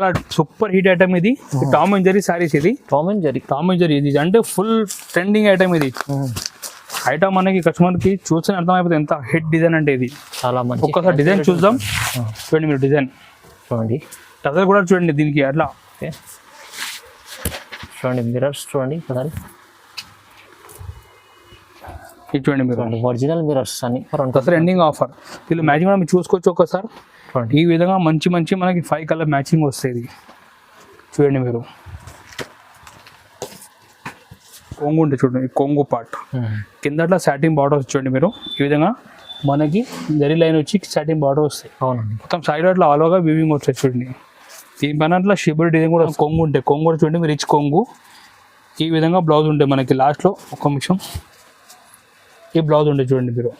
చాలా super hit item ఇది. Tom and Jerry sarees ఇది. Tom and Jerry Tom and Jerry ఇది. అంటే ఫుల్ ట్రెండింగ్ ఐటమ్ ఇది. ఐటమ్ మనకి కస్టమర్కి చూస్తే అర్థమైపోతుంది ఎంత హిట్ డిజైన్ అంటే ఇది. చాలా మంచి. ఒక్కసారి డిజైన్ చూద్దాం. చూడండి మీరు డిజైన్ చూడండి. టజర్ కూడా చూడండి దీనికి అట్లా. ఓకే. చూడండి మిరర్స్ చూడండి. ఒకసారి ఇది చూడండి మీరు ఒరిజినల్ మిరర్స్ అని ఎండింగ్ ఆఫర్ వీళ్ళు మ్యాచింగ్ కూడా మీరు చూసుకోవచ్చు ఒకసారి చూడండి ఈ విధంగా మంచి మంచి మనకి ఫైవ్ కలర్ మ్యాచింగ్ వస్తుంది చూడండి మీరు. కొంగు ఉంటుంది చూడండి కొంగు పార్ట్ కిందట్లో సాటిన్ బార్డర్ చూడండి మీరు. ఈ విధంగా మనకి జరీ లైన్ వచ్చి సాటిన్ బార్డర్ వస్తాయి. అవునండి. మొత్తం సైడ్ అట్లా ఆల్ ఓవర్గా వీవింగ్ వస్తాయి చూడండి. దీనిపైన అట్లా షిబుల్ డిజైన్ కూడా కొంగు ఉంటాయి కొంగు కూడా చూడండి మీరు రిచ్ కొంగు. ఈ విధంగా బ్లౌజ్ ఉంటాయి మనకి లాస్ట్లో ఒక నిమిషం. ఈ బ్లౌజ్ ఉండే చూడండి మీరు.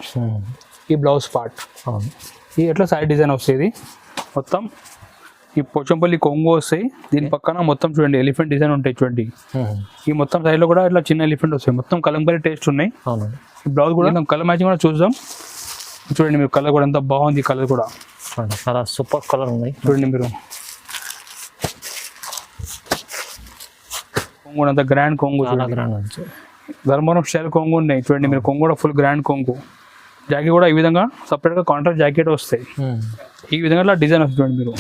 ఈ బ్లౌజ్ పార్ట్ అవును. ఈ ఎట్లా సైడ్ డిజైన్ వస్తుంది మొత్తం ఈ పోచంపల్లి కొంగు వస్తాయి. దీని పక్కన మొత్తం చూడండి ఎలిఫెంట్ డిజైన్ ఉంటాయి చూడండి. ఈ మొత్తం సైడ్లో కూడా ఇట్లా చిన్న ఎలిఫెంట్ వస్తాయి. మొత్తం కలంకారీ టేస్ట్ ఉన్నాయి. బ్లౌజ్ కూడా కలర్ మ్యాచింగ్ కూడా చూద్దాం. చూడండి మీరు కలర్ కూడా ఎంత బాగుంది కలర్ కూడా. చాలా సూపర్ కలర్ ఉన్నాయి. చూడండి మీరు. కొంగు కూడా అంత గ్రాండ్ కొంగు ధర్మవరం స్టైల్ కొంగు ఉన్నాయి. చూడండి మీరు కొంగు కూడా ఫుల్ గ్రాండ్ కొంగు. జాకెట్ కూడా ఈ విధంగా సపరేట్గా కాంట్రాక్ట్ జాకెట్ వస్తాయి. ఈ విధంగా డిజైన్ వస్తుంది మీరు.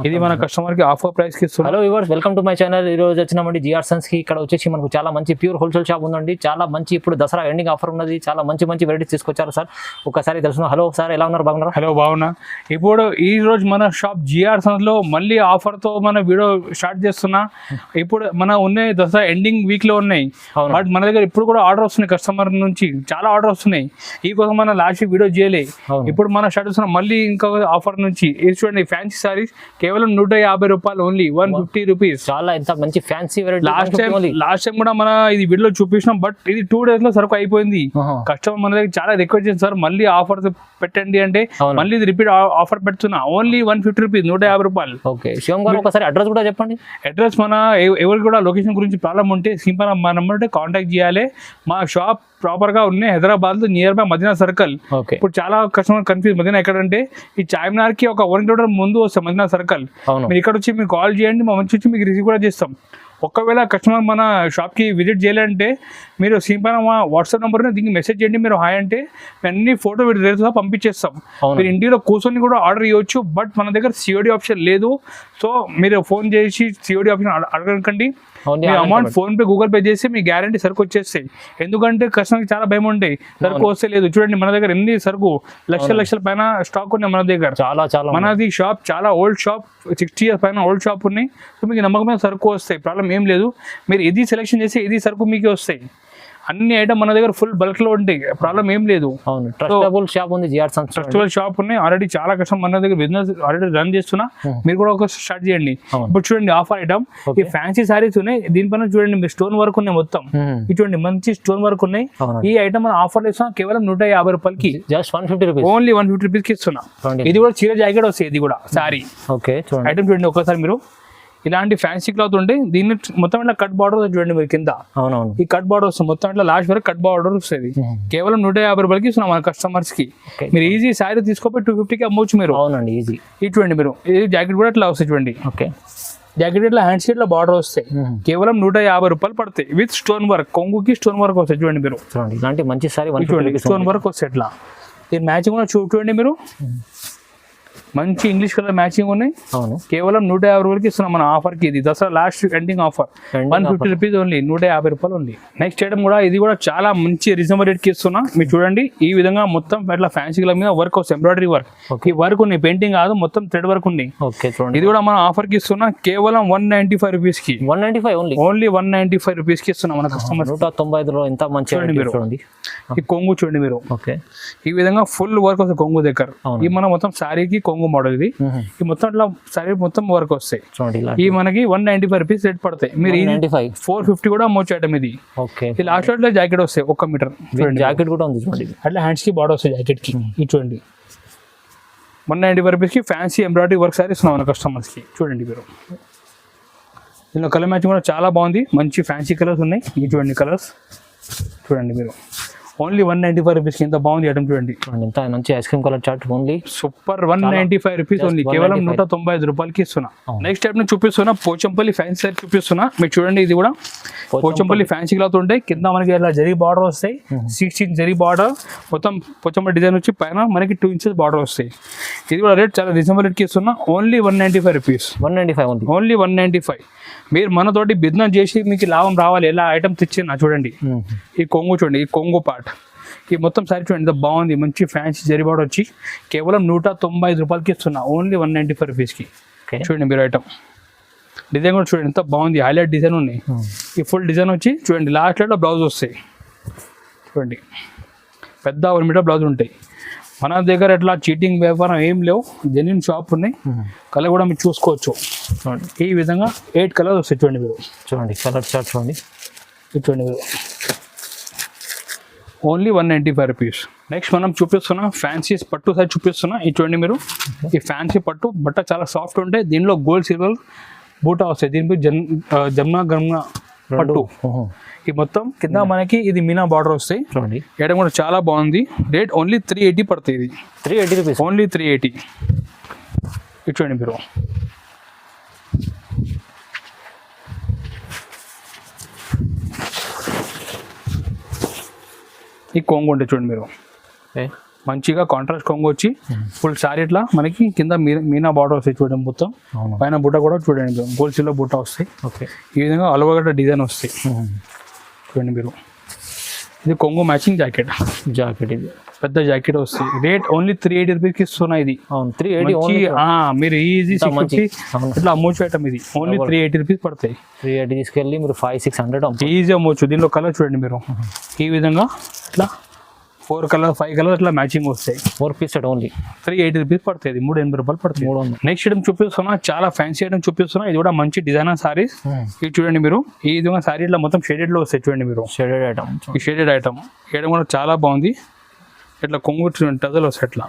ఇది మన కస్టమర్కి ఆఫర్ ప్రైస్కి ఇస్తున్నాం. Hello viewers welcome to my channel ఈ రోజు వచ్చినామండి జిఆర్ సన్స్కి ఇక్కడ వచ్చేసి మనకు చాలా మంచి ప్యూర్ హోల్సేల్ షాప్ ఉందండి. చాలా మంచి ఇప్పుడు దసరా ఎండింగ్ ఆఫర్ ఉన్నది. చాలా మంచి మంచి వెరైటీస్ తీసుకొచ్చారు సార్. ఒకసారి తెలుసు హలో సార్ ఎలా ఉన్నారు? బాగున్నారా? హలో బాగున్నా. ఇప్పుడు ఈ రోజు మన షాప్ జిఆర్లో మళ్ళీ offer తో మన వీడియో స్టార్ట్ చేస్తున్నా. ఇప్పుడు మన ఉన్నాయి దసరా ఎండింగ్ వీక్లో ఉన్నాయి. బట్ మన దగ్గర ఇప్పుడు కూడా ఆర్డర్ వస్తున్నాయి కస్టమర్ నుంచి. చాలా ఆర్డర్ వస్తున్నాయి. ఈ కోసం మన లాస్ట్ వీడియో చేయలే. ఇప్పుడు మన స్టార్ట్ చేస్తున్న మళ్ళీ ఇంకో ఆఫర్ నుంచి. ఇది చూడండి ఫ్యాన్సీ సారీస్ కేవలం నూట యాభై రూపాయలు ఓన్లీ వన్ ఫిఫ్టీ రూపీస్ చాలా ఎంత మంచి fancy last time variety last time కూడా మన ఇది వీడియో చూపించినాం బట్ ఇది టూ డేస్లో సరుకు అయిపోయింది. కస్టమర్ మన దగ్గర చాలా రిక్వెస్ట్ చేసింది సార్ మళ్ళీ ఆఫర్ పెట్టండి అంటే. మళ్ళీ ఇది రిపీట్ ఆఫర్ పెడుతున్నా. ఓన్లీ వన్ ఫిఫ్టీ రూపీస్ నూట యాభై రూపాయలు. ఓకే శివం గారు ఒకసారి అడ్రస్ కూడా చెప్పండి. అడ్రస్ మన ఎవ- ఎవరికి కూడా లొకేషన్ గురించి ప్రాబ్లం ఉంటే సింపుల్ మా నెంబర్ కాంటాక్ట్ చేయాలి. మా షాప్ ప్రాపర్గా ఉన్నాయి. హైదరాబాద్లో నియర్ బై మదీనా సర్కిల్. ఇప్పుడు చాలా కస్టమర్ కన్ఫ్యూజ్ మదీనా ఎక్కడంటే ఈ చార్మినార్కి ఒక వన్ కిలోమీటర్ ముందు వస్తాం మదీనా సర్కిల్. మీరు ఇక్కడ వచ్చి మీకు కాల్ చేయండి మా మంచి వచ్చి మీకు రిసీవ్ కూడా చేస్తాం. ఒకవేళ కస్టమర్ మన షాప్కి విజిట్ చేయాలంటే మీరు సింపుల్ మా వాట్సాప్ నెంబర్ దీనికి మెసేజ్ చేయండి. మీరు హాయ్ అంటే అన్ని ఫోటో వీడియో పంపించేస్తాం. మీరు ఇంటిలో కూర్చొని కూడా ఆర్డర్ ఇవ్వచ్చు. బట్ మన దగ్గర సిఓడి ఆప్షన్ లేదు. సో మీరు ఫోన్ చేసి సిఓడి ఆప్షన్ అడ- అడగకండి. మీ amount PhonePe Google pay చేసి మీ గ్యారంటీ సరుకు వచ్చేస్తాయి. ఎందుకంటే కస్టమర్కి చాలా భయం ఉంటాయి సరుకు వస్తే లేదు. చూడండి మన దగ్గర ఎన్ని సరుకు లక్షల లక్షల పైన స్టాక్ ఉన్నాయి మన దగ్గర. చాలా చాలా మనది షాప్ చాలా ఓల్డ్ షాప్ సిక్స్టీ ఇయర్స్ పైన ఓల్డ్ షాప్ ఉన్నాయి. సో మీకు నమ్మకమైన సరుకు వస్తాయి. ప్రాబ్లం ఏం లేదు. మీరు ఇది సెలెక్షన్ చేసి ఇది సరుకు మీకు వస్తాయి. అన్ని ఐటమ్ మన దగ్గర ఫుల్ బల్క్లో ఉంటాయి. ప్రాబ్లం ఏం లేదు. అవును. ట్రస్టబుల్ షాప్ ఉంది జిఆర్ షాప్ ఉన్నాయి. ఆల్రెడీ చాలా కష్టం మన దగ్గర బిజినెస్ ఆల్రెడీ రన్ చేస్తున్నా. మీరు కూడా ఒక స్టార్ట్ చేయండి. ఇప్పుడు చూడండి ఆఫర్ ఐటమ్ ఈ ఫ్యాన్సీ సారీస్ ఉన్నాయి. దీనిపైన చూడండి మీరు స్టోన్ వర్క్ ఉన్నాయి మొత్తం. ఇది చూడండి మంచి స్టోన్ వర్క్ ఉన్నాయి. ఈ ఐటమ్ మన ఆఫర్ ఇస్తున్నా కేవలం నూట యాభై రూపాయలకి. Just one fifty rupees only one fifty రూపీస్కి ఇస్తున్నా. చూడండి ఇది కూడా చీర జాకెట్ వస్తాయి ఇది కూడా సారీ ఓకే ఐటమ్ చూడండి ఒకసారి మీరు. ఇలాంటి ఫ్యాన్సీ క్లాత్ ఉంటే దీన్ని మొత్తం ఇట్లా కట్ బార్డర్ చూడండి మీరు కింద. అవునవును. ఈ కట్ బార్డర్ వస్తుంది. మొత్తం ఇట్లా లాస్ట్ వరకు కట్ బార్డర్ వస్తుంది. కేవలం నూట యాభై రూపాయలకి ఇస్తున్నాం మన కస్టమర్స్కి. మీరు ఈజీ శారీ తీసుకోపోయి టూ ఫిఫ్టీకి అమ్మవచ్చు మీరు. అవునండి ఈజీ చూడండి మీరు. ఇది జాకెట్ కూడా ఇట్లా వస్తాయి చూడండి. ఓకే. జాకెట్ ఇట్లా హ్యాండ్స్ ఇట్లా బార్డర్ వస్తాయి. కేవలం నూట యాభై రూపాయలు పడతాయి. విత్ స్టోన్ వర్క్ కొంగుకి స్టోన్ వర్క్ వస్తాయి చూడండి మీరు. ఇలాంటి మంచి సారీ స్టోన్ వర్క్ వస్తాయి ఇట్లా. ఈ మ్యాచింగ్ కూడా చూడండి మీరు. మంచి ఇంగ్లీష్ కలర్ మ్యాచింగ్ ఉన్నాయి. అవును. కేవలం నూట యాభై రూపాయలకి ఇస్తున్నాం మన ఆఫర్కి ఇది. Dasara last ending offer one fifty rupees only నూట యాభై రూపాయలు ఓన్లీ నెక్స్ట్ ఐటమ్ కూడా ఇది కూడా చాలా మంచి రీజనబుల్ రేట్కి ఇస్తున్నా. మీరు చూడండి ఈ విధంగా మొత్తం అట్లా ఫ్యాన్సీ కలర్ మీద వర్క్ వస్తుంది ఎంబ్రాయిడరీ వర్క్ ఈ వర్క్ ఉంది పెయింటింగ్ కాదు మొత్తం థ్రెడ్ వర్క్ ఉంది. ఇది కూడా మన ఆఫర్కి ఇస్తున్నా కేవలం వన్ నైన్టీ ఫైవ్ రూపీస్కి. One ninety five only only one ninety five రూపీస్కి ఇస్తున్నాం మన కస్టమర్ నూట తొంభై ఐదులో ఎంత మంచి చూడండి ఈ కొంగు చూడండి మీరు. ఓకే ఈ విధంగా ఫుల్ వర్క్ వస్తుంది కొంగు దగ్గర. ఈ మన మొత్తం శారీకి కొంగు మోడల్ ఇది. ఈ మొత్తం ఇట్లా శారీ మొత్తం వర్క్ వస్తాయి. చూడండి ఈ మనకి one ninety five rupees rate పడతాయి. మీరు ఫోర్ ఫిఫ్టీ కూడా అమ్మొచ్చు ఐటమ్ ఇది. ఈ లాస్ట్లో జాకెట్ వస్తాయి ఒక మీటర్. జాకెట్ కూడా ఉంది చూడండి అట్లా హ్యాండ్స్కి బార్డర్ వస్తాయి జాకెట్కి. ఇది చూడండి. వన్ నైన్టీ ఫైవ్ రూపీస్కి ఫ్యాన్సీ ఎంబ్రాయిడరీ వర్క్ సారీస్ ఇస్తున్నాం మన కస్టమర్స్కి. చూడండి మీరు. దీనిలో కలర్ మ్యాచింగ్ కూడా చాలా బాగుంది. మంచి ఫ్యాన్సీ కలర్స్ ఉన్నాయి. ఈ చూడండి కలర్స్ చూడండి మీరు. Only one ninety five rupees ఇంత బాగుంది ఐటమ్ చూడండి. ఎంత మంచి ice cream colour chart only super one ninety five rupees only 195. కేవలం నూట తొంభై ఐదు రూపాయలకి ఇస్తున్నా. నెక్స్ట్ టైప్ చూపిస్తున్నా పోచంపల్లి ఫ్యాన్సీ సైడ్ చూపిస్తున్నా. మీరు చూడండి ఇది కూడా. పోచంపల్లి. ఫ్యాన్సీ క్లాత్ ఉంటాయి. కింద మనకి ఇలా జరీ బార్డర్ వస్తాయి. సిక్స్టీన్ జరీ బార్డర్ మొత్తం పోచంపల్లి డిజైన్ వచ్చి పైన మనకి టూ ఇంచెస్ బార్డర్ వస్తాయి. ఇది కూడా రేట్ చాలా రీజనబుల్ రేట్కి ఇస్తున్నా. Only one ninety five rupees one ninety five only one ninety five. మీరు మనతోటి బిజినెస్ చేసి మీకు లాభం రావాలి. ఎలా ఐటమ్ తెచ్చినా చూడండి. ఈ కొంగు చూడండి ఈ కొంగు పార్ట్. ఈ మొత్తం సారీ చూడండి ఎంత బాగుంది. మంచి ఫ్యాన్సీ జరిబాడు వచ్చి కేవలం నూట తొంభై ఐదు రూపాయలకి ఇస్తున్నా. ఓన్లీ వన్ నైంటీ ఫైవ్ రూపీస్కి చూడండి మీరు ఐటమ్. డిజైన్ కూడా చూడండి ఎంత బాగుంది. హైలైట్ డిజైన్ ఉన్నాయి. ఈ ఫుల్ డిజైన్ వచ్చి చూడండి లాస్ట్లో బ్లౌజ్ వస్తాయి. చూడండి. పెద్ద వన్ మీటర్ బ్లౌజ్ ఉంటాయి. మన దగ్గర ఎట్లా చీటింగ్ వ్యాపారం ఏం లేవు జెన్యున్ షాప్ ఉన్నాయి. కలర్ కూడా మీరు చూసుకోవచ్చు. చూడండి. ఈ విధంగా ఎయిట్ కలర్స్ వస్తాయి చూడండి మీరు. చూడండి కలర్ చాట్ చూడండి. చూడండి మీరు. Only one ninety five rupees next మనం చూపిస్తున్నా ఫ్యాన్సీ పట్టు సైజ్ చూపిస్తున్నా ఇది చూడండి మీరు. ఈ ఫ్యాన్సీ పట్టు బట్ట చాలా సాఫ్ట్ ఉంటాయి. దీనిలో గోల్డ్ సిల్వర్ బూటా వస్తాయి. దీనిపై ఆ, జమ్నా గమ్నా పట్టు. ఈ మొత్తం కింద మనకి ఇది మీనా బార్డర్ వస్తాయి. చూడండి. వేయడం కూడా చాలా బాగుంది. రేట్ ఓన్లీ త్రీ ఎయిటీ పడుతుంది ఇది. Three eighty rupees only three eighty ఇది చూడండి మీరు. ఈ కొంగు ఉంటుంది చూడండి మీరు. మంచిగా కాంట్రాస్ట్ కొంగు వచ్చి ఫుల్ సారీ ఇట్లా మనకి కింద మీనా బార్డర్ వస్తాయి చూడండి మొత్తం. పైన బుట్ట కూడా చూడండి గోల్సీలో బుట్ట వస్తాయి. ఓకే. ఈ విధంగా అలవగడ్డ డిజైన్ వస్తాయి. చూడండి మీరు. ఇది కొంగు మ్యాచింగ్ జాకెట్. జాకెట్ ఇది. పెద్ద జాకెట్ వస్తాయి రేట్ ఓన్లీ త్రీ ఎయిటీ రూపీస్కి ఇస్తున్నా ఇది. అవును త్రీ ఎయిటీ మీరు ఈజీ. ఇట్లా అమ్మొచ్చు ఐటమ్ ఇది. ఓన్లీ త్రీ ఎయిటీ రూపీస్ పడతాయి. త్రీ ఎయిటీ తీసుకెళ్ళి మీరు ఫైవ్ సిక్స్ హండ్రెడ్ ఈజీ అమ్మొచ్చు. దీనిలో కలర్ చూడండి మీరు. ఈ విధంగా ఇట్లా ఫోర్ కలర్ ఫైవ్ కలర్ ఇట్లా మ్యాచింగ్ వస్తాయి. Four piece set only three eighty rupees పడుతుంది మూడు ఎనభై రూపాయలు పడుతుంది మూడు వందలు. నెక్స్ట్ ఐటమ్ చూపిస్తున్నా చాలా ఫ్యాన్సీ ఐటమ్ చూపిస్తున్నా. ఇది కూడా మంచి డిజైనర్ సారీస్ ఇది చూడండి మీరు. ఈ విధంగా సారీ ఇట్లా మొత్తం షేడెడ్లో వస్తాయి చూడండి మీరు. షేడెడ్ ఐటమ్ ఈ షేడెడ్ ఐటమ్ వేయడం కూడా చాలా బాగుంది. ఇట్లా కొంగు చూడండి టజల్ వస్తాయి ఇట్లా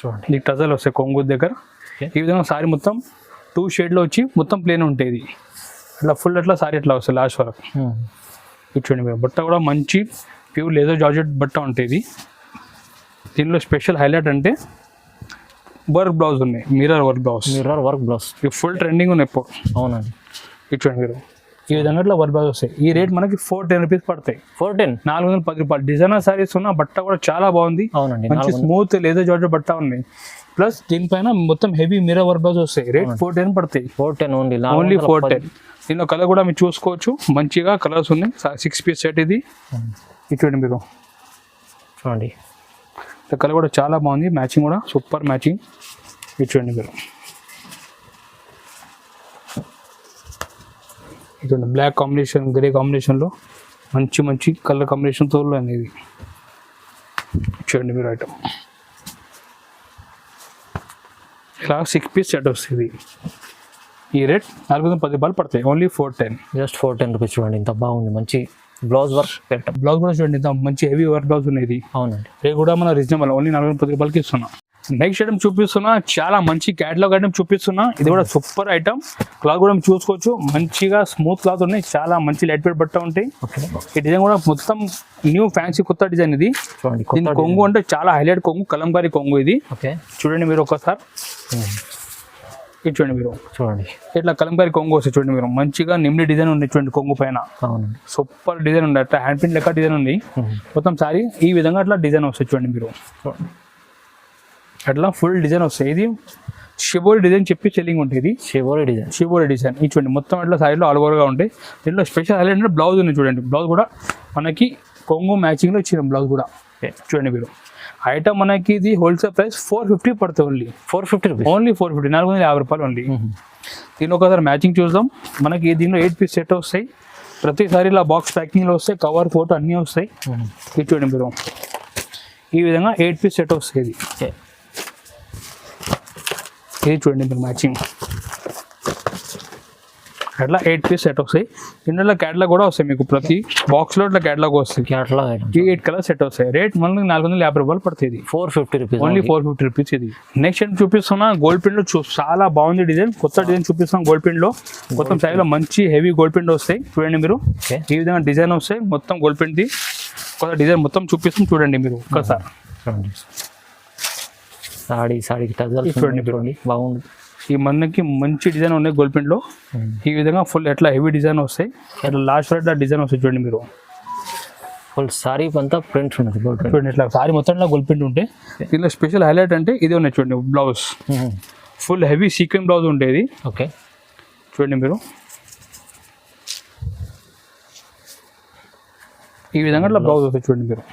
చూడండి. ఈ టజల్ వస్తాయి కొంగు దగ్గర. ఈ విధంగా సారీ మొత్తం టూ షేడ్లో వచ్చి మొత్తం ప్లేన్ ఉంటుంది ఇది. అట్లా ఫుల్ అట్లా సారీ అట్లా వస్తుంది లాస్ట్ వరకు. ఇది చూడండి మీరు. బట్ట కూడా మంచి ప్యూర్ లేజర్ జార్జెట్ బట్ట ఉంటుంది. దీనిలో స్పెషల్ హైలైట్ అంటే వర్క్ బ్లౌజ్ ఉన్నాయి. Mirror work blouse. Mirror work blouse. ఇవి ఫుల్ ట్రెండింగ్ ఉన్నాయి ఇప్పుడు అవునండి. ఇది చూడండి మీరు. ఈ విధంగా ఇట్లా వర్క్ బ్లౌజ్ వస్తాయి. ఈ రేట్ మనకి ఫోర్ టెన్ రూపీస్ పడతాయి. ఫోర్ టెన్ నాలుగు వందల పది రూపాయలు. డిజైనర్ సారీస్ ఉన్న బట్ట కూడా చాలా బాగుంది. అవునండి మంచి స్మూత్ లేదర్ జార్జెట్ బట్ట ఉన్నాయి. ప్లస్ దీనిపైన మొత్తం హెవీ మిర్రర్ వర్క్ బ్లౌజ్ వస్తాయి. రేట్ ఫోర్ టెన్ పడతాయి. Four ten only only four ten దీనిలో కలర్ కూడా మీరు చూసుకోవచ్చు. మంచిగా కలర్స్ ఉన్నాయి. సిక్స్ పీస్ సెట్ ఇది. ఇది చూడండి మీరు చూడండి. కలర్ కూడా చాలా బాగుంది. మ్యాచింగ్ కూడా సూపర్ మ్యాచింగ్ ఇది చూడండి మీరు. ఇది చూడండి. బ్లాక్ కాంబినేషన్ గ్రే కాంబినేషన్లో మంచి మంచి కలర్ కాంబినేషన్తో అనేది చూడండి మీరు ఐటమ్ ఇలా సిక్స్ పీస్ సెట్ వస్తుంది ఈ రేట్ నాలుగు వందల పది రూపాయలు పడతాయి. Only four ten just four ten rupees చూడండి ఇంత బాగుంది. మంచి బ్లౌజ్ వర్క్ పెట్టం. బ్లౌజ్ కూడా చూడండి ఇంత మంచి హెవీ వర్క్ బ్లౌజ్ ఉన్నది. అవునండి. రేట్ కూడా మన రీజనబుల్ ఓన్లీ నాలుగు వందల పది రూపాయలకి ఇస్తున్నా. నెక్స్ట్ ఐటమ్ చూపిస్తున్నా చాలా మంచి క్యాటలాగ్ ఐటమ్ చూపిస్తున్నా. ఇది కూడా సూపర్ ఐటమ్ క్లాత్ కూడా చూసుకోవచ్చు. మంచిగా స్మూత్ క్లాత్ ఉన్నాయి. చాలా మంచి లైట్ వెయిట్ బట్ట ఉంటాయి ఈ డిజైన్ కూడా మొత్తం న్యూ ఫ్యాన్సీ కొత్త డిజైన్ ఇది. కొంగు అంటే చాలా హైలైట్ కొంగు కలంకారీ కొంగు ఇది. ఓకే చూడండి మీరు ఒకసారి. ఇది చూడండి మీరు. చూడండి. ఇట్లా కలంకారీ కొంగు వస్తుంది చూడండి మీరు. మంచిగా నిమ్లి డిజైన్ ఉంది చూడండి కొంగు పైన. సూపర్ డిజైన్ ఉంది. అట్లా హ్యాండ్ ప్రింట్ లెక్క డిజైన్ ఉంది. మొత్తం సారీ ఈ విధంగా అట్లా డిజైన్ వస్తుంది చూడండి మీరు. అట్లా ఫుల్ డిజైన్ వస్తాయి ఇది షిబోరి డిజైన్ చెప్పి సెల్లింగ్ ఉంటుంది షివోరీ డిజైన్. Shibori design. ఇది చూడండి మొత్తం అట్లా సారీలో ఆల్ ఓవర్గా ఉంటాయి. దీంట్లో స్పెషల్ హైలైట్ అంటే బ్లౌజ్ ఉంది చూడండి. బ్లౌజ్ కూడా మనకి కొంగు మ్యాచింగ్లో ఇచ్చిన బ్లౌజ్ కూడా. చూడండి మీరు. ఐటమ్ మనకి ఇది హోల్సేల్ ప్రైస్ ఫోర్ ఫిఫ్టీ పడుతుంది only four fifty rupees only four fifty నాలుగు వందల యాభై రూపాయలు ఓన్లీ దీని ఒకసారి మ్యాచింగ్ చూద్దాం. మనకి దీనిలో ఎయిట్ పీస్ సెట్ వస్తాయి. ప్రతిసారి ఇలా బాక్స్ ప్యాకింగ్లో వస్తాయి. కవర్ ఫోటో అన్నీ వస్తాయి. ఇది చూడండి మీరు. ఈ విధంగా ఎయిట్ పీస్ సెట్ వస్తాయి ఇది. ఇది చూడండి మీరు మ్యాచింగ్ అట్లా ఎయిట్ పీస్ సెట్ వస్తాయి. ఇందులో క్యాటలాగ్ కూడా వస్తాయి మీకు ప్రతి బాక్స్లో ఇట్లా క్యాటలాగ్ వస్తాయి. అట్లా ఈ ఎయిట్ కలర్ సెట్ వస్తాయి. రేట్ మనకి నాలుగు వందల యాభై రూపాయలు పడుతుంది four fifty rupees only four fifty rupees ఇది. నెక్స్ట్ ఏంటి చూపిస్తున్నా గోల్డ్ ప్రింట్లో చాలా బాగుంది డిజైన్ కొత్త డిజైన్ చూపిస్తున్నాం గోల్డ్ ప్రింట్లో. మొత్తం సైడ్లో మంచి హెవీ గోల్డ్ ప్రింట్ వస్తాయి. చూడండి మీరు. ఈ విధంగా డిజైన్ వస్తాయి. మొత్తం గోల్డ్ ప్రింట్ ది. కొత్త డిజైన్ మొత్తం చూపిస్తాం చూడండి మీరు. ఒక్కసారి. సాడీ సాడీకి టజల్ చూడండి, చూడండి. బాగుంది. ఈ మనకి మంచి డిజైన్ ఉన్నాయి గోల్డ్ ప్రింట్లో. ఈ విధంగా ఫుల్ ఎట్లా హెవీ డిజైన్ వస్తాయి. అట్లా లాస్ట్ వరకు డిజైన్ వస్తాయి చూడండి మీరు. ఫుల్ సారీ అంతా ప్రింట్ ఉన్నది గోల్డ్ ప్రింట్ చూడండి ఇట్లా సారీ మొత్తం ఇట్లా గోల్డ్ ప్రింట్ ఉంటే దీనిలో స్పెషల్ హైలైట్ అంటే ఇది ఉన్నాయి చూడండి blouse full heavy sequin blouse ఉండేది ఓకే చూడండి మీరు. ఈ విధంగా ఇట్లా బ్లౌజ్ వస్తాయి చూడండి మీరు.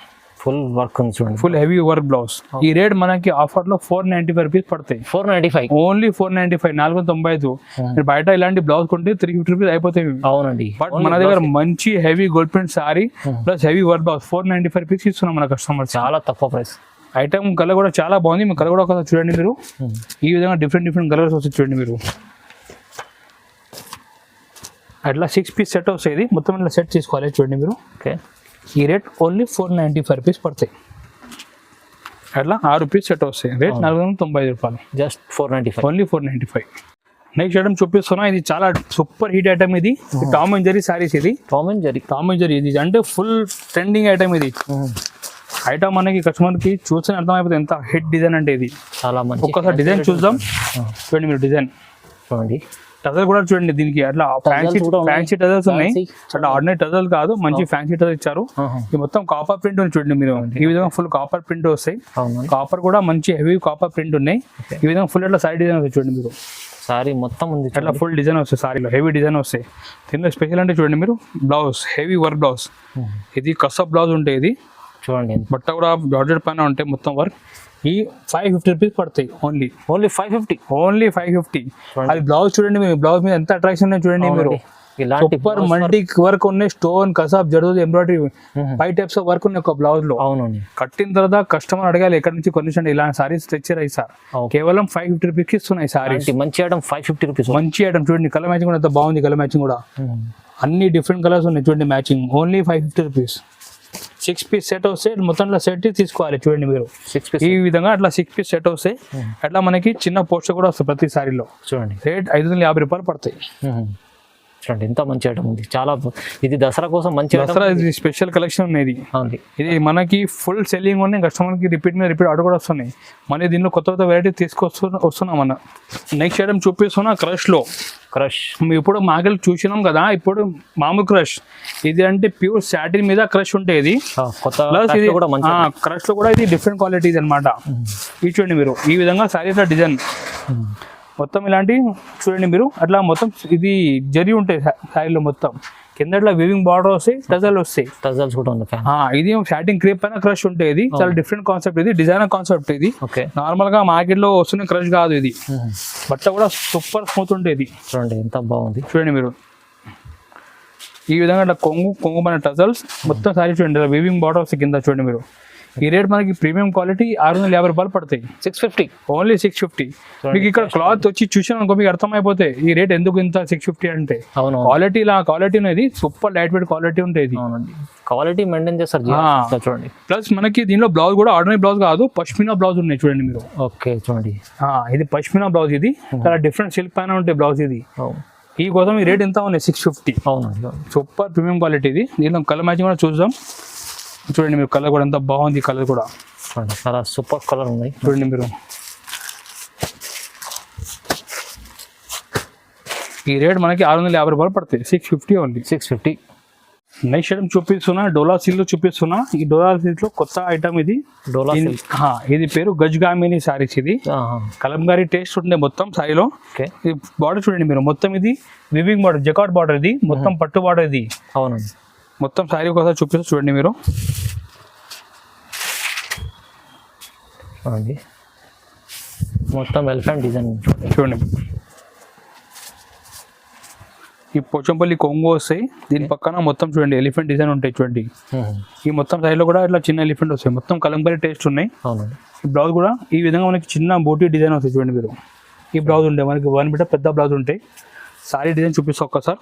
ఫుల్ వర్క్ ఉంది చూడండి. ఫుల్ హెవీ వర్క్ బ్లౌజ్ ఈ రేట్ మనకి ఆఫర్లో ఫోర్ నైన్టీ ఫైవ్ రూపీస్ పడతాయి. Four ninety five only four ninety five నాలుగు వందల తొంభై ఐదు మీరు బయట ఇలాంటి బ్లౌజ్ కొంటే త్రీ ఫిఫ్టీ రూపీస్ అయిపోతాయి. అవునండి. బట్ మన దగ్గర మంచి heavy gold print saree plus heavy work blouse four ninety five rupees ఇస్తున్నాం మన కస్టమర్స్ చాలా తక్కువ ప్రైస్ ఐటమ్ కలర్ కూడా చాలా బాగుంది. మీ కలర్ కూడా ఒకసారి చూడండి మీరు. ఈ విధంగా డిఫరెంట్ డిఫరెంట్ కలర్స్ వస్తాయి చూడండి మీరు. అట్లా సిక్స్ పీస్ సెట్ వస్తాయి. మొత్తం ఇట్లా సెట్ తీసుకోవాలి చూడండి మీరు. ఓకే. ఈ rate only four ninety five rupees పడతాయి. అట్లా ఆరు పీస్ సెట్ వస్తాయి. రేట్ నాలుగు వందల తొంభై ఐదు రూపాయలు. Just four ninety five only four ninety five next item చూపిస్తున్నా. ఇది చాలా సూపర్ హిట్ ఐటమ్ ఇది. టామ్ అండ్ జరీ సారీస్ ఇది. Tom and Jerry Tom and Jerry ఇది. అంటే ఫుల్ ట్రెండింగ్ ఐటమ్ ఇది. ఐటమ్ మనకి కస్టమర్కి చూసిన అర్థమైపోతుంది ఎంత హిట్ డిజైన్ అంటే ఇది. చాలా మంచి ఒక్కసారి డిజైన్ చూద్దాం. చూడండి మీరు డిజైన్ చూడండి. టజల్ కూడా చూడండి దీనికి. అట్లా ఫ్యాన్సీ. ఫ్యాన్సీ టజల్స్ ఉన్నాయి. అట్లా ఆర్డినరీ టజల్ కాదు మంచి ఫ్యాన్సీ టజల్ ఇచ్చారు. ఇది మొత్తం కాపర్ ప్రింట్ ఉంది చూడండి మీరు. ఈ విధంగా ఫుల్ కాపర్ ప్రింట్ వస్తాయి. కాపర్ కూడా మంచి హెవీ కాపర్ ప్రింట్ ఉన్నాయి. ఈ విధంగా ఫుల్ అట్లా సైడ్ డిజైన్ వస్తాయి చూడండి మీరు. సారీ మొత్తం ఉంది అట్లా ఫుల్ డిజైన్ వస్తాయి సారీలో హెవీ డిజైన్ వస్తాయి. దీనిలో స్పెషల్ అంటే చూడండి మీరు బ్లౌజ్ హెవీ వర్క్ బ్లౌజ్ ఇది కసప్ బ్లౌజ్ ఉంటాయి ఇది. చూడండి. బట్ట కూడా జార్జెట్ పైన ఉంటాయి మొత్తం వర్క్ ఈ ఫైవ్ ఫిఫ్టీ రూపీస్ పడతాయి only only five fifty only five fifty అది బ్లౌజ్ చూడండి మీరు బ్లౌజ్ మీద ఎంత అట్రాక్షన్ ఉన్నాయి చూడండి మీరు. సూపర్ మల్టీ వర్క్ ఉన్నాయి స్టోన్ కసాబ్ జరుగుతుంది embroidery five types of work ఉన్నాయి ఒక బ్లౌజ్లో. అవునండి. కట్టిన తర్వాత కస్టమర్ అడగాలి ఎక్కడి నుంచి కొనిషన్ ఇలాంటి సారీస్ తెచ్చారు సార్. Okay. కేవలం ఫైవ్ ఫిఫ్టీ రూపీస్ ఇస్తున్నాయి సారీస్ మంచి ఐటమ్ ఫైవ్ ఫిఫ్టీ రూపీస్ మంచి ఐటమ్ చూడండి కలర్ మ్యాచింగ్ కూడా ఎంత బాగుంది కలర్ మ్యాచింగ్ కూడా. అన్ని డిఫరెంట్ కలర్స్ ఉన్నాయి చూడండి matching only five fifty rupees six piece set వస్తే మొత్తంలో సెట్ తీసుకోవాలి చూడండి మీరు. సిక్స్ పీస్ ఈ విధంగా అట్లా సిక్స్ పీస్ సెట్ వస్తాయి అట్లా మనకి చిన్న పోస్టర్ కూడా వస్తుంది ప్రతి సారీలో. చూడండి. రేట్ ఐదు వందల యాభై రూపాయలు పడతాయి. చూడండి ఎంత మంచి ఐటమ్ ఉంది. చాలా ఇది దసరా కోసం మంచి దసరా ఇది స్పెషల్ కలెక్షన్ ఉన్నది. ఉంది ఇది మనకి ఫుల్ సెల్లింగ్ ఉన్నాయి కస్టమర్కి రిపీట్ మీద రిపీట్ ఆర్డర్ కూడా వస్తున్నాయి. మళ్ళీ దీనిలో కొత్త కొత్త వెరైటీ తీసుకొస్తు వస్తున్నాం మన నెక్స్ట్ ఐటమ్ చూపిస్తున్నా క్రష్లో క్రష్ మేము ఇప్పుడు మాకెళ్ళి చూసినాం కదా ఇప్పుడు మామూలు క్రష్ ఇది అంటే ప్యూర్ సాటిన్ మీద క్రష్ ఉంటాయి ఇది ప్లస్ క్రష్లో కూడా ఇది డిఫరెంట్ క్వాలిటీ అనమాట ఇది చూడండి మీరు ఈ విధంగా సారీ డిజైన్ మొత్తం ఇలాంటి చూడండి మీరు. అట్లా మొత్తం ఇది జరి ఉంటాయి శారీలో మొత్తం. కింద ఇట్లా వివింగ్ బార్డర్ వస్తాయి టజల్ వస్తాయి. టజల్స్ కూడా ఉంది ఇది స్టార్టింగ్ క్రేప్ పైన క్రష్ ఉంటాయి ఇది. చాలా డిఫరెంట్ కాన్సెప్ట్ ఇది డిజైనర్ కాన్సెప్ట్ ఇది. ఓకే. నార్మల్గా మార్కెట్లో వస్తున్న క్రష్ కాదు ఇది. బట్ట కూడా సూపర్ స్మూత్ ఉంటుంది చూడండి ఎంత బాగుంది. చూడండి మీరు. ఈ విధంగా కొంగు కొంగు మన టజల్స్ మొత్తం సారీ చూడండి వివింగ్ బార్డర్ వస్తాయి కింద చూడండి మీరు. ఈ రేట్ మనకి ప్రీమియం క్వాలిటీ ఆరు వందల యాభై రూపాయలు పడతాయి. Six fifty only six fifty మీకు ఇక్కడ క్లాత్ వచ్చి చూసాను అనుకో మీకు అర్థమైపోతాయి ఈ రేట్ ఎందుకు ఇంత సిక్స్ ఫిఫ్టీ అంటే? అవును. క్వాలిటీ ఇలా క్వాలిటీ అనేది సూపర్ లైట్ వెయిట్ క్వాలిటీ ఉంటుంది అవునండి. క్వాలిటీ మెయింటైన్ చేస్తారు చూడండి. ప్లస్ మనకి దీనిలో బ్లౌజ్ కూడా ఆర్డినరీ బ్లౌజ్ కాదు పష్మినా బ్లౌజ్ ఉన్నాయి చూడండి మీరు. ఓకే చూడండి. ఆ, ఇది పష్మినా బ్లౌజ్ ఇది. చాలా డిఫరెంట్ సిల్క్ పైన ఉంటాయి బ్లౌజ్ ఇది. ఈ కోసం ఈ రేట్ ఎంత ఉన్నాయి సిక్స్ ఫిఫ్టీ అవునండి అవును. సూపర్ ప్రీమియం క్వాలిటీ ఇది. దీనిలో కలర్ మ్యాచింగ్ కూడా చూద్దాం. చూడండి మీరు కలర్ కూడా ఎంత బాగుంది కలర్ కూడా. చాలా సూపర్ కలర్ ఉన్నాయి చూడండి మీరు. ఈ రేట్ మనకి ఆరు వందల యాభై రూపాయలు పడతాయి. Six fifty only six fifty next item చూపిస్తున్నా డోలా సిల్క్ చూపిస్తున్నా. ఈ డోలా సిల్క్లో కొత్త ఐటమ్ ఇది. డోలా ఇది- సిల్క్ ఆ, ఇది పేరు గజ్గామిని సారీస్ ఇది. కలంకారీ టేస్ట్ ఉండే మొత్తం సారీలో. బార్డర్ చూడండి మీరు. మొత్తం ఇది వివింగ్ బార్డర్ జకాట్ బార్డర్ ఇది. మొత్తం పట్టు బార్డర్ ఇది. అవునండి. మొత్తం సారీ ఒకసారి చూపిస్తూ చూడండి మీరు. చూడండి. మొత్తం ఎలిఫెంట్ డిజైన్ చూడండి. ఈ పోచంపల్లి కొంగు వస్తాయి. దీని పక్కన మొత్తం చూడండి ఎలిఫెంట్ డిజైన్ ఉంటాయి చూడండి. ఈ మొత్తం సైడ్లో కూడా ఇట్లా చిన్న ఎలిఫెంట్ వస్తాయి. మొత్తం కలంకారీ టేస్ట్ ఉన్నాయి. ఈ బ్లౌజ్ కూడా ఈ విధంగా మనకి చిన్న బోటీ డిజైన్ వస్తాయి చూడండి మీరు. ఈ బ్లౌజ్ ఉంటాయి మనకి వన్ మీటర్ పెద్ద బ్లౌజ్ ఉంటాయి. సారీ డిజైన్ చూపిస్తా ఒక్కసారి.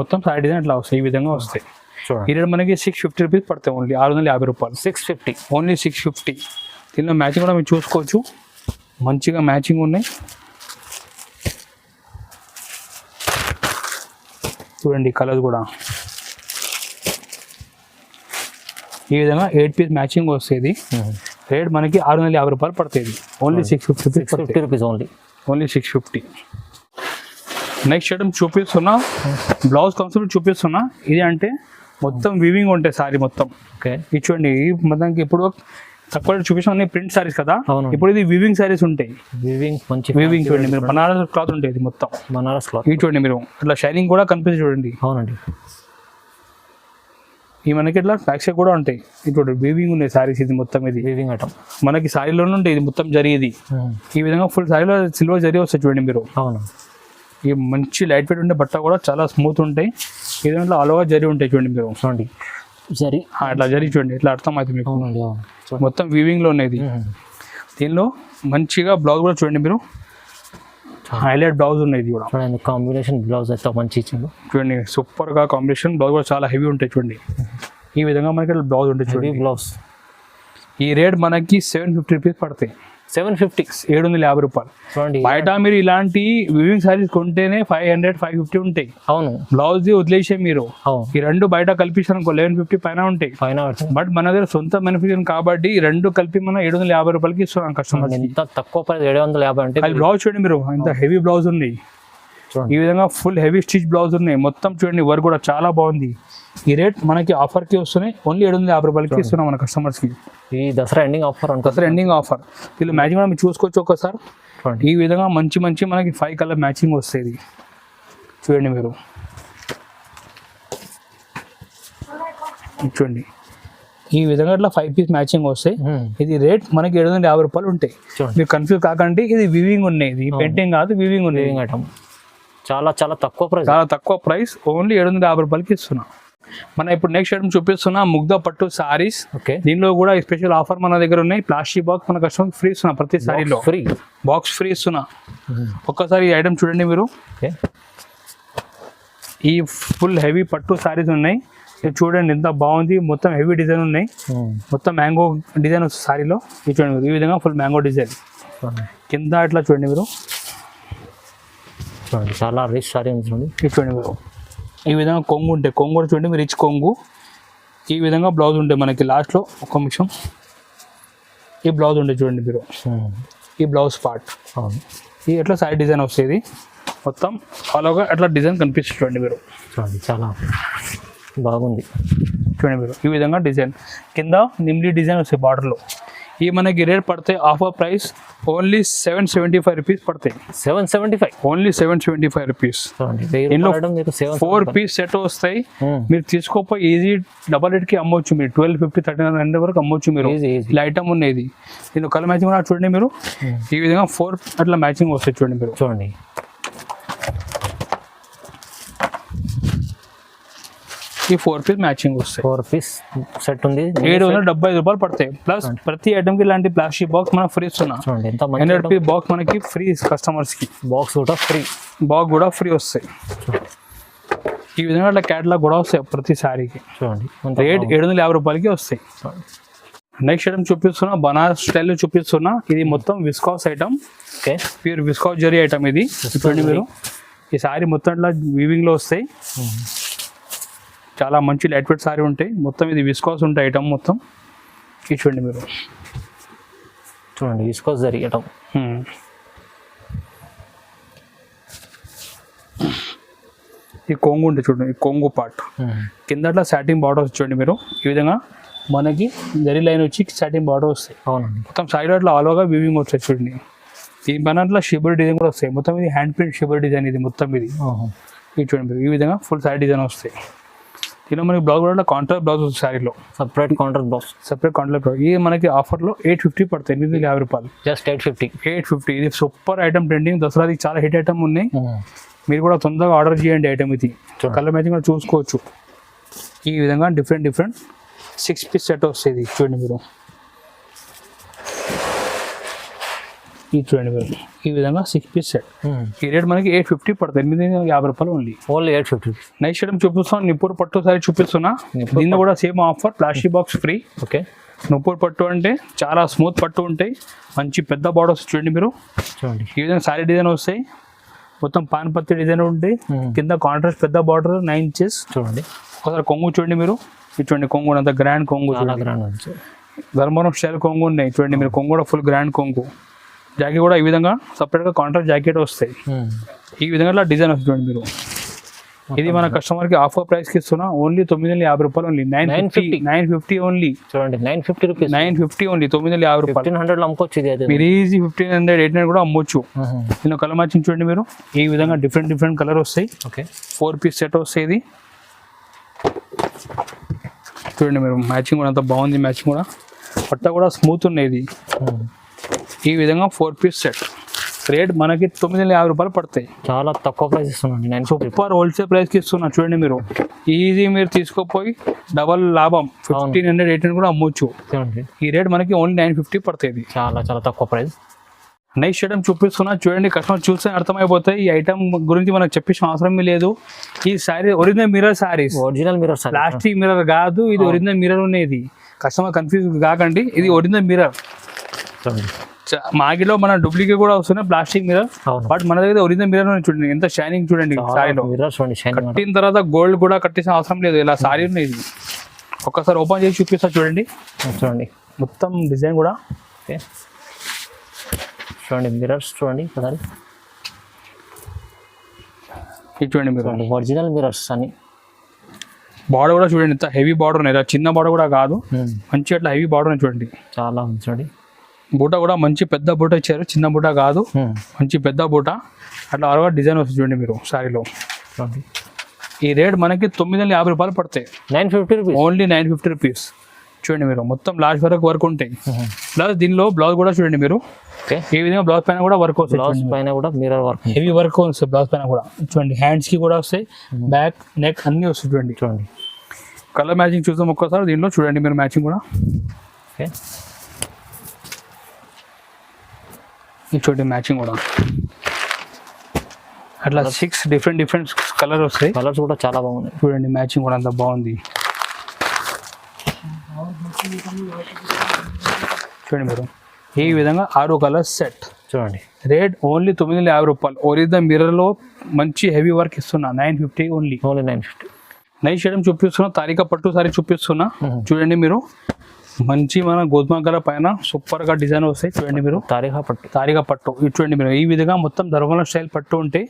మొత్తం సారీ డిజైన్ ఇట్లా వస్తాయి. ఈ విధంగా వస్తాయి. రేట్ మనకి సిక్స్ ఫిఫ్టీ రూపీస్ పడతాయి ఓన్లీ ఆరు వందల యాభై రూపాయలు. Six fifty only six fifty దీనిలో మ్యాచింగ్ కూడా మీరు చూసుకోవచ్చు. మంచిగా మ్యాచింగ్ ఉన్నాయి. చూడండి కలర్స్ కూడా. ఈ విధంగా ఎయిట్ పీస్ మ్యాచింగ్ వస్తుంది. రేట్ మనకి ఆరు వందల యాభై రూపాయలు పడుతుంది only six fifty fifty rupees only only six fifty next item చూపిస్తున్నా. బ్లౌజ్ కాన్సెప్ట్ చూపిస్తున్నా. ఇది అంటే మొత్తం వివింగ్ ఉంటాయి సారీ మొత్తం. ఓకే ఇది చూడండి మనకి ఇప్పుడు తక్కువ చూపించిన ప్రింట్ సారీస్ కదా. ఇప్పుడు ఇది వివింగ్ సారీస్ ఉంటాయి. వివింగ్ మంచి వివింగ్ చూడండి మీరు బనారస్ క్లాత్ ఉంటుంది ఇది మొత్తం. బనారస్ క్లాత్ ఇది చూడండి మీరు. ఇట్లా షైనింగ్ కూడా కనిపిస్తుంది చూడండి. అవునండి. ఈ మనకి ఇట్లా సైడ్ కూడా ఉంటాయి. చూడండి వివింగ్ ఉన్నాయి సారీస్ ఇది మొత్తం ఇది. వివింగ్ ఐటమ్ మనకి సారీలోనే ఉంటాయి ఇది మొత్తం జరిగేది. ఈ విధంగా ఫుల్ సారీలో సిల్వర్ జరి వస్తాయి చూడండి మీరు. అవును. ఈ మంచి లైట్ వెయిట్ ఉండే బట్ట కూడా చాలా స్మూత్ ఉంటాయి. ఈ దాంట్లో అలవా జరి ఉంటాయి చూడండి మీరు చూడండి. సరే ఆ, ఇట్లా జరి చూడండి ఇట్లా అర్థం అవుతుంది మీకు. మొత్తం వీవింగ్లో ఉన్నది. దీనిలో మంచిగా బ్లౌజ్ కూడా చూడండి మీరు. హైలైట్ బ్లౌజ్ ఉన్నాయి ఇది కూడా. కాంబినేషన్ బ్లౌజ్ అయితే మంచి ఇచ్చిండు. చూడండి సూపర్గా కాంబినేషన్ బ్లౌజ్ కూడా చాలా హెవీ ఉంటాయి చూడండి. ఈ విధంగా మనకి బ్లౌజ్ ఉంటాయి చూడండి. బ్లౌజ్ ఈ రేట్ మనకి సెవెన్ ఫిఫ్టీ రూపీస్ పడతాయి. సెవెన్ ఫిఫ్టీ ఏడు వందల యాభై రూపాయలు. చూడండి. బయట మీరు ఇలాంటి వివింగ్ సారీస్ కొంటేనే ఫైవ్ హండ్రెడ్ ఫైవ్ ఫిఫ్టీ ఉంటాయి. అవును. బ్లౌజ్ వదిలేసే మీరు. ఈ రెండు బయట కల్పించాను లెవెన్ ఫిఫ్టీ పైన ఉంటాయి. పైన బట్ మన దగ్గర సొంత మ్యానుఫ్యాక్చరింగ్ కాబట్టి రెండు కలిపి మనం ఏడు వందల యాభై రూపాయలకి ఇస్తున్నాం కస్టమర్ ఎంత తక్కువ ప్రైస్ ఏడు వందల యాభై అంటే బ్లౌజ్ చూడండి మీరు ఇంత హెవీ బ్లౌజ్ ఉంది. ఈ విధంగా ఫుల్ హెవీ స్టిచ్ బ్లౌజ్ ఉన్నాయి. మొత్తం చూడండి వర్క్ కూడా చాలా బాగుంది. ఈ రేట్ మనకి ఆఫర్కి వస్తున్నాయి. ఓన్లీ ఏడు వందల యాభై రూపాయలకి ఇస్తున్నాం మన కస్టమర్స్కి ఈ Dasara ending offer Dasara ending offer వీళ్ళు మ్యాచింగ్ మీరు చూసుకోవచ్చు ఒకసారి ఈ విధంగా మంచి మంచి మనకి ఫైవ్ కలర్ మ్యాచింగ్ వస్తుంది చూడండి మీరు. చూడండి. ఈ విధంగా ఇట్లా ఫైవ్ పీస్ మ్యాచింగ్ వస్తాయి. ఇది రేట్ మనకి ఏడు వందల యాభై రూపాయలు ఉంటాయి. మీరు కన్ఫ్యూజ్ కాకండి ఇది వివింగ్ ఉన్నాయి. ఇది పెయింటింగ్ కాదు వివింగ్ ఉన్నాయి. చాలా చాలా తక్కువ ప్రైస్ చాలా తక్కువ ప్రైస్ ఓన్లీ ఏడు వందల యాభై రూపాయలకి ఇస్తున్నా. మన ఇప్పుడు నెక్స్ట్ ఐటమ్ చూపిస్తున్నా ముగ్ధ పట్టు సారీస్ ఓకే. దీనిలో కూడా స్పెషల్ ఆఫర్ మన దగ్గర ఉన్నాయి. ప్లాస్టిక్ బాక్స్ మన కస్టమర్ ఫ్రీ ఇస్తున్నా ప్రతి సారీలో ఫ్రీ బాక్స్ ఫ్రీ ఇస్తున్నా. ఒక్కసారి ఈ ఐటమ్ చూడండి మీరు. ఓకే. ఈ ఫుల్ హెవీ పట్టు సారీస్ ఉన్నాయి. ఇది చూడండి ఎంత బాగుంది. మొత్తం హెవీ డిజైన్ ఉన్నాయి. మొత్తం మ్యాంగో డిజైన్ వస్తుంది సారీలో ఇది చూడండి మీరు. ఈ విధంగా ఫుల్ మ్యాంగో డిజైన్ కింద ఇట్లా చూడండి మీరు. చూడండి చాలా రిచ్ సారీ ఉంది చూడండి చూడండి మీరు ఈ విధంగా కొంగు ఉంటాయి కొంగు కూడా చూడండి మీరు రిచ్ కొంగు. ఈ విధంగా బ్లౌజ్ ఉంటాయి మనకి లాస్ట్లో ఒక నిమిషం. ఈ బ్లౌజ్ ఉంటాయి చూడండి మీరు. ఈ బ్లౌజ్ పార్ట్ ఈ ఎట్లా సైడ్ డిజైన్ వస్తుంది మొత్తం అలాగా అట్లా డిజైన్ కనిపిస్తుంది చూడండి మీరు. చూడండి చాలా బాగుంది. చూడండి మీరు. ఈ విధంగా డిజైన్ కింద నిమ్లీ డిజైన్ వస్తాయి బార్డర్లో ఈ మనకి రేట్ పడతాయి offer price only seven seventy five rupees పడతాయి seven seventy five only seven seventy five rupees four piece set వస్తాయి. మీరు తీసుకోపోయి ఈజీ డబల్ రేట్కి అమ్మొచ్చు మీరు. Twelve fifty thirty nine hundred వరకు అమ్మొచ్చు మీరు. ఇలా ఐటమ్ ఉన్నది. దీని కలర్ మ్యాచింగ్ చూడండి మీరు. ఈ విధంగా ఫోర్ అట్లా మ్యాచింగ్ వస్తాయి చూడండి మీరు. చూడండి. ఈ ఫోర్ పీస్ మ్యాచింగ్ వస్తాయి. ఫోర్ పీస్ సెట్ ఉంది. ఏడు వందల డెబ్బై రూపాయలు పడతాయి. ప్లస్ ప్రతి ఐటమ్కి ఇలాంటి ప్లాస్టిక్ బాక్స్ మనం ఫ్రీ ఇస్తున్నాం. హండ్రెడ్ పీ బాక్స్ మనకి ఫ్రీ కస్టమర్స్కి బాక్స్ కూడా ఫ్రీ బాక్స్ కూడా ఫ్రీ వస్తాయి. ఈ విధంగా అట్లా క్యాటలాగ్ కూడా వస్తాయి ప్రతి సారీకి చూడండి రేట్. ఏడు వందల యాభై రూపాయలకి వస్తాయి. నెక్స్ట్ ఐటమ్ చూపిస్తున్నా బనారస్ స్టైల్ చూపిస్తున్నా. ఇది మొత్తం viscose item okay. Pure viscose zari item ఇది. చూడండి మీరు. ఈ సారీ మొత్తం ఇట్లా వీవింగ్లో వస్తాయి. చాలా మంచి లైట్ వెయిట్ సారీ ఉంటాయి. మొత్తం ఇది విస్కాస్ ఉంటాయి ఐటమ్ మొత్తం. చూడండి మీరు. చూడండి విస్కోస్ జరిగటం. ఈ కొంగు ఉంటుంది చూడండి ఈ కొంగు పార్ట్ కింద అట్లా సాటింగ్ బార్డర్ చూడండి మీరు. ఈ విధంగా మనకి జరీ లైన్ వచ్చి సాటింగ్ బార్డర్ వస్తాయి. అవునండి. మొత్తం సైడ్ అట్లా ఆల్ ఓవర్గా వీవింగ్ వస్తాయి చూడండి. దీని పైన అట్లా షిబర్ డిజైన్ కూడా వస్తాయి. మొత్తం ఇది హ్యాండ్ ప్రింట్ షిబర్ డిజైన్ ఇది మొత్తం ఇది. ఇది చూడండి మీరు. ఈ విధంగా ఫుల్ సైడ్ డిజైన్ వస్తాయి. దీనిలో మనకి బ్లౌజ్ కూడా కాంట్రాక్ట్ బ్లౌజ్ వస్తుంది శారీలో separate counter box separate contract blouse ఇది మనకి ఆఫర్లో ఎయిట్ ఫిఫ్టీ పడతాయి. ఎనిమిది వందల యాభై రూపాయలు. Just eight fifty eight fifty ఇది సూపర్ ఐటమ్ ట్రెండింగ్ దసరాది చాలా హిట్ ఐటమ్ ఉన్నాయి. మీరు కూడా తొందరగా ఆర్డర్ చేయండి ఐటమ్ ఇది. కలర్ మ్యాచింగ్ కూడా చూసుకోవచ్చు. ఈ విధంగా different different six piece set వస్తుంది చూడండి మీరు. ఇది చూడండి మీరు. ఈ విధంగా సిక్స్ పీస్ సెట్ ఈ రేట్ మనకి ఎయిట్ ఫిఫ్టీ పడుతుంది. ఎనిమిది యాభై రూపాయలు only only eight fifty next item చూపిస్తాం నిప్పూర్ పట్టు సారీ చూపిస్తున్నా. దీనిలో కూడా same offer plastic box free okay Nippur పట్టు అంటే చాలా స్మూత్ పట్టు ఉంటాయి. మంచి పెద్ద బార్డర్స్ చూడండి మీరు. చూడండి. ఈ విధంగా సారీ డిజైన్ వస్తాయి. మొత్తం పాన్ పత్తి డిజైన్ ఉంటాయి. Hmm. కింద కాంట్రాస్ట్ పెద్ద బార్డర్ నైన్ ఇంచెస్ చూడండి. ఒకసారి కొంగు చూడండి మీరు. చూడండి కొంగు అంత గ్రాండ్ కొంగు గ్రాండ్ ఉంది. ధర్మవరం స్టైల్ కొంగు ఉన్నాయి. చూడండి మీరు కొంగు కూడా ఫుల్ గ్రాండ్ కొంగు. జాకెట్ కూడా ఈ విధంగా సపరేట్గా కాంట్రాస్ట్ జాకెట్ వస్తాయి. ఈ విధంగా డిజైన్ వస్తుంది చూడండి మీరు. ఇది మన కస్టమర్కి ఆఫర్ ప్రైస్కి ఇస్తున్నా ఓన్లీ తొమ్మిది వందల యాభై రూపాయలు only nine fifty 950. Nine fifty only చూడండి nine fifty rupees nine fifty only తొమ్మిది వందల యాభై రూపాయలు. హండ్రెడ్ అమ్ముకోవచ్చు అయితే మీరు easy fifteen hundred eight hundred కూడా అమ్మొచ్చు. దీనిలో కలర్ మ్యాచింగ్ చూడండి మీరు. ఈ విధంగా డిఫరెంట్ డిఫరెంట్ కలర్ వస్తాయి. ఓకే ఫోర్ పీస్ సెట్ వస్తాయి ఇది. చూడండి మీరు మ్యాచింగ్ కూడా అంత బాగుంది మ్యాచింగ్ కూడా. పట్ట కూడా స్మూత్ ఉన్నాయి ఇది. ఈ విధంగా ఫోర్ పీస్ సెట్. రేట్ మనకి తొమ్మిది వందల యాభై రూపాయలు పడతాయి. చాలా తక్కువ ప్రైస్ ఇస్తున్నాండి నైన్. సూపర్ హోల్సేల్ ప్రైస్కి ఇస్తున్నా. చూడండి మీరు. ఈజీ మీరు తీసుకోపోయి డబల్ లాభం. ఫిఫ్టీన్ హండ్రెడ్ ఎయిట్ హండ్రెడ్ కూడా అమ్మొచ్చు. ఈ రేట్ మనకి ఓన్లీ నైన్ ఫిఫ్టీ పడుతుంది. చాలా చాలా తక్కువ ప్రైస్. నెక్స్ట్ ఐటమ్ చూపిస్తున్నా. చూడండి కస్టమర్ చూస్తే అర్థమైపోతాయి. ఈ ఐటమ్ గురించి మనకు చెప్పేసిన అవసరం లేదు. ఈ sari original mirror saris original mirror sir plastic mirror కాదు ఇది ఒరిజినల్ మిర్రర్ ఉన్నది. కస్టమర్ కన్ఫ్యూజ్ కాకండి. ఇది ఒరిజినల్ మిర్రర్ మాగిలో మన డూప్లికేట్ కూడా వస్తున్నాయి ప్లాస్టిక్ మిర్రర్. బట్ మన దగ్గర ఒరిజినల్ మిర్రర్ చూడండి. ఎంత షైనింగ్ చూడండి సారీలో. మిర్రర్ కట్టిన తర్వాత గోల్డ్ కూడా కట్టేసిన అవసరం లేదు. ఇలా సారీ ఉన్నది ఇది. ఒక్కసారి ఓపెన్ చేసి చూపిస్తా చూడండి. చూడండి. మొత్తం డిజైన్ కూడా. ఓకే. చూడండి మిరర్స్ చూడండి ఒకసారి. ఇది చూడండి మీరు చూడండి ఒరిజినల్ మిరర్స్ అని బార్డర్ కూడా చూడండి ఎంత హెవీ బార్డర్ ఉన్నాయి. చిన్న బార్డర్ కూడా కాదు. మంచి అట్లా హెవీ బార్డర్ ఉన్నాయి చూడండి. చాలా ఉంది చూడండి. బూట కూడా మంచి పెద్ద బూట ఇచ్చారు. చిన్న బూట కాదు. మంచి పెద్ద బూట. అట్లా అరవై డిజైన్ వస్తుంది చూడండి మీరు శారీలో. చూడండి ఈ రేట్ మనకి తొమ్మిది వందల యాభై రూపాయలు పడతాయి. Nine fifty rupees. Only nine fifty rupees. చూడండి మీరు మొత్తం లాస్ట్ వరకు వర్క్ ఉంటాయి. ప్లస్ దీనిలో బ్లౌజ్ కూడా చూడండి మీరు. ఈ విధంగా బ్లౌజ్ పైన కూడా వర్క్ వస్తాయి బ్లౌజ్ పైన కూడా మిరర్ వర్క్ హెవీ వర్క్ వస్తాయి బ్లౌజ్ పైన కూడా. చూడండి హ్యాండ్స్కి కూడా వస్తాయి. బ్యాక్ నెక్ అన్ని వస్తాయి చూడండి. చూడండి. కలర్ మ్యాచింగ్ చూద్దాం ఒక్కసారి. దీనిలో చూడండి మీరు మ్యాచింగ్ కూడా. ఓకే ఇది చూడండి మ్యాచింగ్ కూడా అట్లా సిక్స్ డిఫరెంట్ డిఫరెంట్ కలర్ వస్తాయి. కలర్స్ కూడా చాలా బాగున్నాయి. చూడండి మ్యాచింగ్ కూడా అంత బాగుంది. చూడండి మీరు ఈ విధంగా ఆరు కలర్స్ సెట్ చూడండి. రేట్ ఓన్లీ తొమ్మిది వందల యాభై రూపాయలు. ఒరిజినల్ మిర్రర్లో మంచి హెవీ వర్క్ ఇస్తున్నా. Nine fifty only only nine fifty night చేయడం చూపిస్తున్నా? తారీఖ పట్టు సారీ చూపిస్తున్నా. చూడండి మీరు. మంచి మన గోధుమ కలర్ పైన సూపర్గా డిజైన్ వస్తాయి. చూడండి మీరు. తారీఖా పట్టు. తారీఖ పట్టు. చూడండి మీరు. ఈ విధంగా మొత్తం ధర్మల స్టైల్ పట్టు ఉంటాయి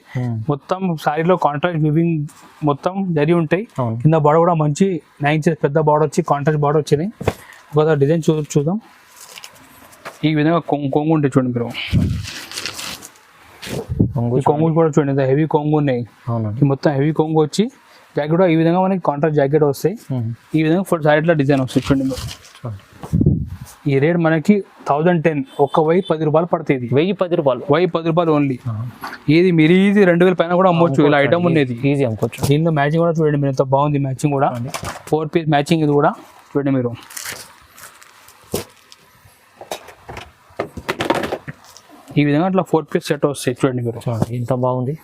మొత్తం సారీలో కాంట్రాక్ట్ వివింగ్ మొత్తం జరిగి ఉంటాయి. కింద బార్డర్ కూడా మంచి నైన్ ఇంచెస్ పెద్ద బార్డర్ వచ్చి కాంట్రాక్ట్ బార్డర్ వచ్చినాయి. ఒకసారి డిజైన్ చూ చూద్దాం. ఈ విధంగా కొంగు కొంగు ఉంటాయి చూడండి మీరు. కొంగు ఈ కొంగులు కూడా చూడండి. హెవీ కొంగు ఉన్నాయి. మొత్తం హెవీ కొంగు వచ్చి జాకెట్ ఈ విధంగా మనకి కాంట్రాక్ట్ జాకెట్ వస్తాయి. ఈ విధంగా ఫుల్ సైడ్లో డిజైన్ వస్తుంది చూడండి ఈ రేట్ మనకి థౌజండ్ టెన్ ఒక్క వై పది రూపాయలు పడుతుంది వెయ్యి పది రూపాయలు. వై పది రూపాయలు ఓన్లీ ఇది మీరు ఇది రెండు వేల పైన కూడా అమ్మొచ్చు ఇలా ఐటమ్ ఉండేది. ఈజీ అమ్ముకోవచ్చు దీనిలో మ్యాచింగ్ కూడా చూడండి మీరు ఎంత బాగుంది మ్యాచింగ్ కూడా. ఫోర్ పీస్ మ్యాచింగ్ ఇది కూడా చూడండి మీరు. ఈ విధంగా అట్లా ఫోర్ పీస్ సెట్ వస్తాయి చూడండి మీరు. చూడండి ఎంత బాగుంది.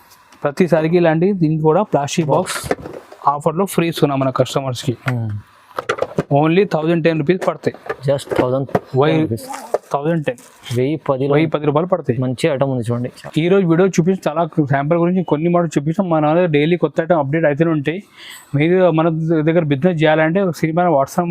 ప్రతిసారికి ఇలాంటి దీనికి కూడా ప్లాస్టిక్ బాక్స్ ఆఫర్లో ఫ్రీ ఇస్తున్నాం మన కస్టమర్స్కి. ఓన్లీ థౌజండ్ టెన్ రూపీస్ పడతాయి. జస్ట్ థౌసండ్ వై థౌజండ్ టెన్. వెయ్యి పదిలో వెయ్యి పది రూపాయలు పడతాయి. మంచి ఐటమ్ ఉంది చూడండి. ఈ రోజు వీడియో చూపించి చాలా శాంపుల్ గురించి కొన్ని మాట చూపిస్తాం. మన దగ్గర డైలీ కొత్త ఐటమ్ అప్డేట్ అయితేనే ఉంటాయి. మీరు మన దగ్గర బిజినెస్ చేయాలంటే సినిమా వాట్సాప్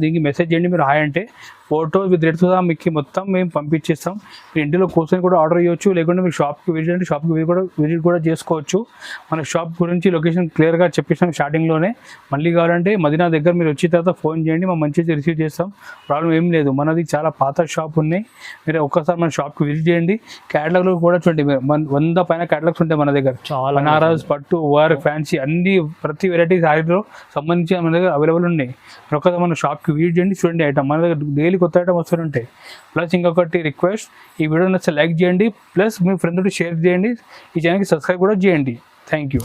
దీనికి మెసేజ్ చేయండి. మీరు హాయ్ అంటే ఫోటో విత్ రేట్ కూడా మీకు మొత్తం మేము పంపించేస్తాం. మీరు ఇంటిలో కూర్చొని కూడా ఆర్డర్ చేయొచ్చు లేకుంటే మీరు షాప్కి విజిట్ అంటే షాప్కి విజిట్ కూడా విజిట్ కూడా చేసుకోవచ్చు. మన షాప్ గురించి లొకేషన్ క్లియర్గా చెప్పేసాం స్టార్టింగ్లోనే. మళ్ళీ కావాలంటే మదీనా దగ్గర మీరు వచ్చిన తర్వాత ఫోన్ చేయండి మేము మంచిగా రిసీవ్ చేస్తాం. ప్రాబ్లం ఏం లేదు. మనది చాలా పాత షాప్ ఉన్నాయి. మీరు ఒక్కసారి మన షాప్కి విజిట్ చేయండి. క్యాటలాగ్లో కూడా చూడండి వంద పైన క్యాటలాగ్స్ ఉంటాయి మన దగ్గర. చాలా బనారస్ పట్టు వర్క్ ఫ్యాన్సీ అన్ని ప్రతి వెరైటీ శారీలో సంబంధించి మన దగ్గర అవైలబుల్ ఉన్నాయి. ఒకసారి మన షాప్కి విజిట్ చేయండి. చూడండి ఐటమ్. మన దగ్గర డైలీ కొత్త ఐటమ్ వస్తుంటాయి ప్లస్ ఇంకొకటి రిక్వెస్ట్ ఈ వీడియో నచ్చితే లైక్ చేయండి ప్లస్ మీ ఫ్రెండ్ షేర్ చేయండి ఈ ఛానల్కి సబ్స్క్రైబ్ కూడా చేయండి. Thank you